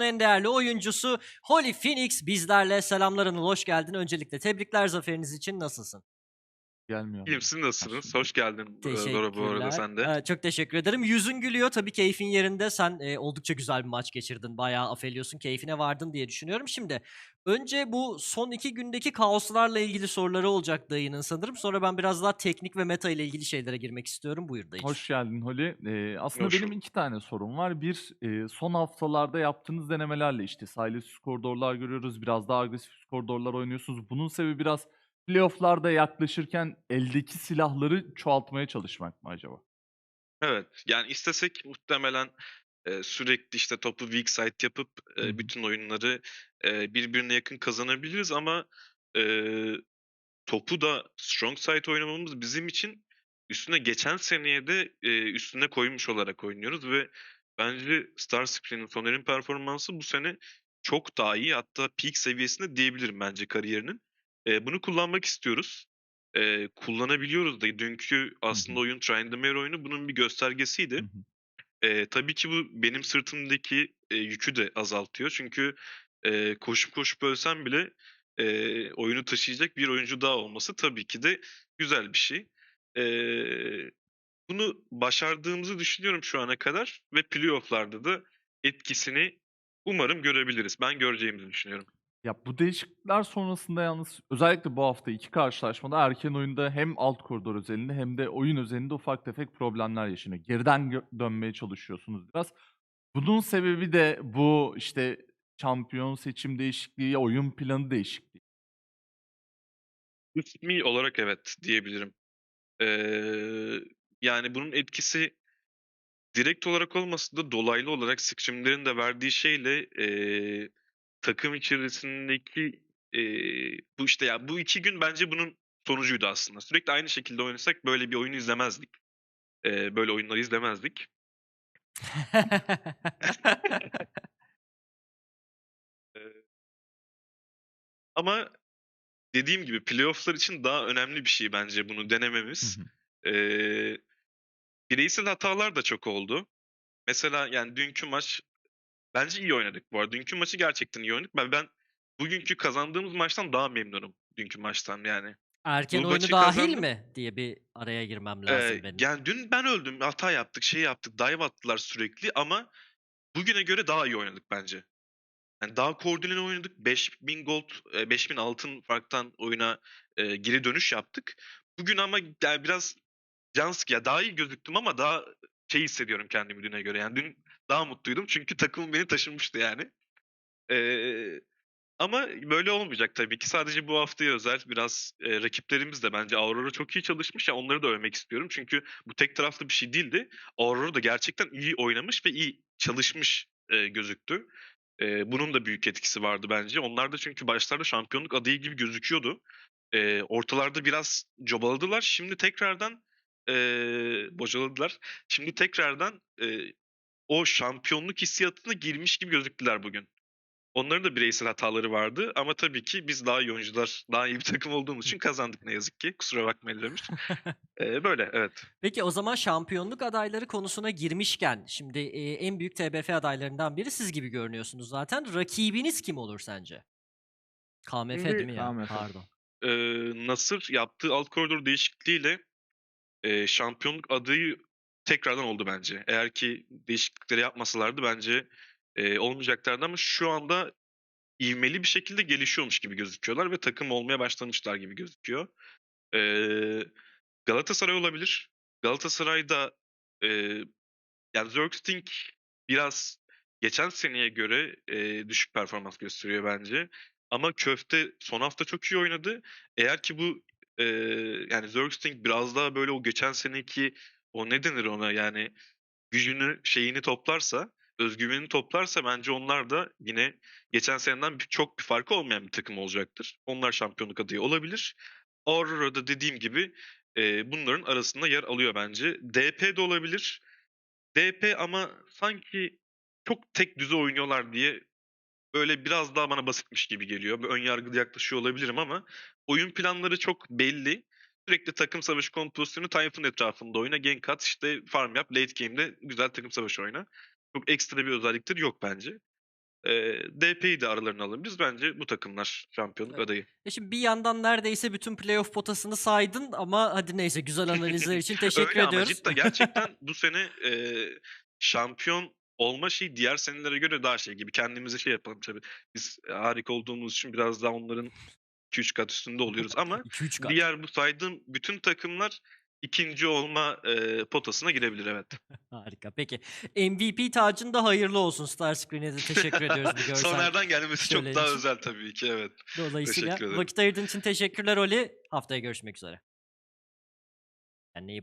en değerli oyuncusu Holy Phoenix bizlerle. Selamlar Anıl, hoş geldin. Öncelikle tebrikler zaferiniz için. Nasılsın? Gelmiyor. İyiyim siz nasılsınız? Hoş geldin e, Dora bu arada sen de. Teşekkürler. Ee, çok teşekkür ederim. Yüzün gülüyor. Tabii keyfin yerinde. Sen e, oldukça güzel bir maç geçirdin. Bayağı afeliyorsun. Keyfine vardın diye düşünüyorum. Şimdi önce bu son iki gündeki kaoslarla ilgili soruları olacak dayının sanırım. Sonra ben biraz daha teknik ve meta ile ilgili şeylere girmek istiyorum. Buyur dayı. Hoş geldin Holly. Ee, aslında Hoş benim bulduk. iki tane sorum var. Bir, e, son haftalarda yaptığınız denemelerle işte silencious koridorlar görüyoruz. Biraz daha agresif koridorlar oynuyorsunuz. Bunun sebebi biraz playoff'larda yaklaşırken eldeki silahları çoğaltmaya çalışmak mı acaba? Evet yani istesek muhtemelen e, sürekli işte topu weak side yapıp e, bütün oyunları e, birbirine yakın kazanabiliriz ama e, topu da strong side oynamamız bizim için üstüne geçen seneye de e, üstüne koymuş olarak oynuyoruz ve bence Starscream'in Soner'in performansı bu sene çok daha iyi hatta peak seviyesinde diyebilirim bence kariyerinin. E, bunu kullanmak istiyoruz. E, kullanabiliyoruz da dünkü aslında oyun Tryndamere oyunu bunun bir göstergesiydi. Eee, tabii ki bu benim sırtımdaki, eee, yükü de azaltıyor. Çünkü, eee, koşup koşup ölsem bile, eee, oyunu taşıyacak bir oyuncu daha olması tabii ki de güzel bir şey. Eee, bunu başardığımızı düşünüyorum şu ana kadar ve playoff'larda da etkisini umarım görebiliriz. Ben göreceğimizi düşünüyorum. Ya bu değişiklikler sonrasında yalnız özellikle bu hafta iki karşılaşmada erken oyunda hem alt koridor özelinde hem de oyun özelinde ufak tefek problemler yaşanıyor. Geriden gö- dönmeye çalışıyorsunuz biraz. Bunun sebebi de bu işte şampiyon seçim değişikliği, oyun planı değişikliği. Kısmi olarak evet diyebilirim. Eee, yani bunun etkisi direkt olarak olmasa da dolaylı olarak Scrim'lerin de verdiği şeyle eee, takım içerisindeki eee, bu işte ya bu iki gün bence bunun sonucuydu aslında. Sürekli aynı şekilde oynasak böyle bir oyun izlemezdik. Eee, böyle oyunları izlemezdik. Ama dediğim gibi playoff'lar için daha önemli bir şey bence bunu denememiz. hı. Eee, bireysel hatalar da çok oldu. Mesela yani dünkü maç bence iyi oynadık bu arada. Dünkü maçı gerçekten iyi oynadık. Ben, ben bugünkü kazandığımız maçtan daha memnunum dünkü maçtan yani. Erken Bu oyunu dahil kazandım. mi diye bir araya girmem lazım Eee, benim. yani dün ben öldüm, hata yaptık, şey yaptık, dive attılar sürekli ama bugüne göre daha iyi oynadık bence. Yani daha koordineli oynadık. 5000 gold, eee, 5000 altın farktan oyuna eee, geri dönüş yaptık. Bugün ama yani biraz can ya daha iyi gözüktüm ama daha şey hissediyorum kendimi düne göre. Yani dün daha mutluydum çünkü takımım beni taşımıştı yani. Eee, ama böyle olmayacak tabii ki. Sadece bu haftaya özel biraz eee, rakiplerimiz de bence Aurora çok iyi çalışmış. Ya onları da övmek istiyorum. Çünkü bu tek taraflı bir şey değildi. Aurora da gerçekten iyi oynamış ve iyi çalışmış eee, gözüktü. Eee, bunun da büyük etkisi vardı bence. Onlar da çünkü başlarda şampiyonluk adayı gibi gözüküyordu. Eee, ortalarda biraz cobaladılar. Şimdi tekrardan eee, bocaladılar. Şimdi tekrardan eee, o şampiyonluk hissiyatına girmiş gibi gözüktüler bugün. Onların da bireysel hataları vardı ama tabii ki biz daha iyi oyuncular, daha iyi bir takım olduğumuz için kazandık ne yazık ki. Kusura bakmayın demiş. Eee, böyle evet. Peki o zaman şampiyonluk adayları konusuna girmişken şimdi e, en büyük TBF adaylarından biri siz gibi görünüyorsunuz zaten. Rakibiniz kim olur sence? KMF Şimdi- değil mi ya? KMF. Pardon. Eee, Nasır yaptığı alt koridor değişikliğiyle eee, şampiyonluk adayı tekrardan oldu bence. Eğer ki değişiklikleri yapmasalardı bence eee, olmayacaklardı ama şu anda ivmeli bir şekilde gelişiyormuş gibi gözüküyorlar ve takım olmaya başlamışlar gibi gözüküyor. Eee, Galatasaray olabilir. Galatasaray'da eee yani Zergsting biraz geçen seneye göre eee, düşük performans gösteriyor bence. Ama Köfte son hafta çok iyi oynadı. Eğer ki bu eee, yani Zergsting biraz daha böyle o geçen seneki o ne denir ona yani gücünü şeyini toplarsa, özgüvenini toplarsa bence onlar da yine geçen seneden bir- çok bir farkı olmayan bir takım olacaktır. Onlar şampiyonluk adayı olabilir. Aurora'da dediğim gibi eee, bunların arasında yer alıyor bence. DP de olabilir. DP ama sanki çok tek düze oynuyorlar diye böyle biraz daha bana basitmiş gibi geliyor. Bir ön yargılı yaklaşıyor olabilirim ama oyun planları çok belli. Sürekli takım savaşı kompozisyonu Typhoon etrafında oyna. Gank at, işte farm yap. Late game'de güzel takım savaşı oyna. Çok ekstra bir özellikleri yok bence. Eee DP'yi de aralarına alabiliriz. Bence bu takımlar şampiyonluk Evet. adayı. E şimdi bir yandan neredeyse bütün playoff potasını saydın ama hadi neyse güzel analizler için teşekkür Öyle ama ediyoruz. cidden gerçekten bu sene eee, şampiyon olma şeyi diğer senelere göre daha şey gibi. Kendimize şey yapalım tabii. Biz harika olduğumuz için biraz daha onların 2-3 kat üstünde oluyoruz ama 2-3 kat. diğer bu saydığım bütün takımlar ikinci olma eee, potasına girebilir evet. Harika. Peki MVP tacın da hayırlı olsun. Starscreen'e de teşekkür ediyoruz bu görsel. Soner'den gelmesi çok daha için. özel tabii ki evet. Dolayısıyla vakit ayırdığın için teşekkürler Oli. Haftaya görüşmek üzere. Kendine iyi bak.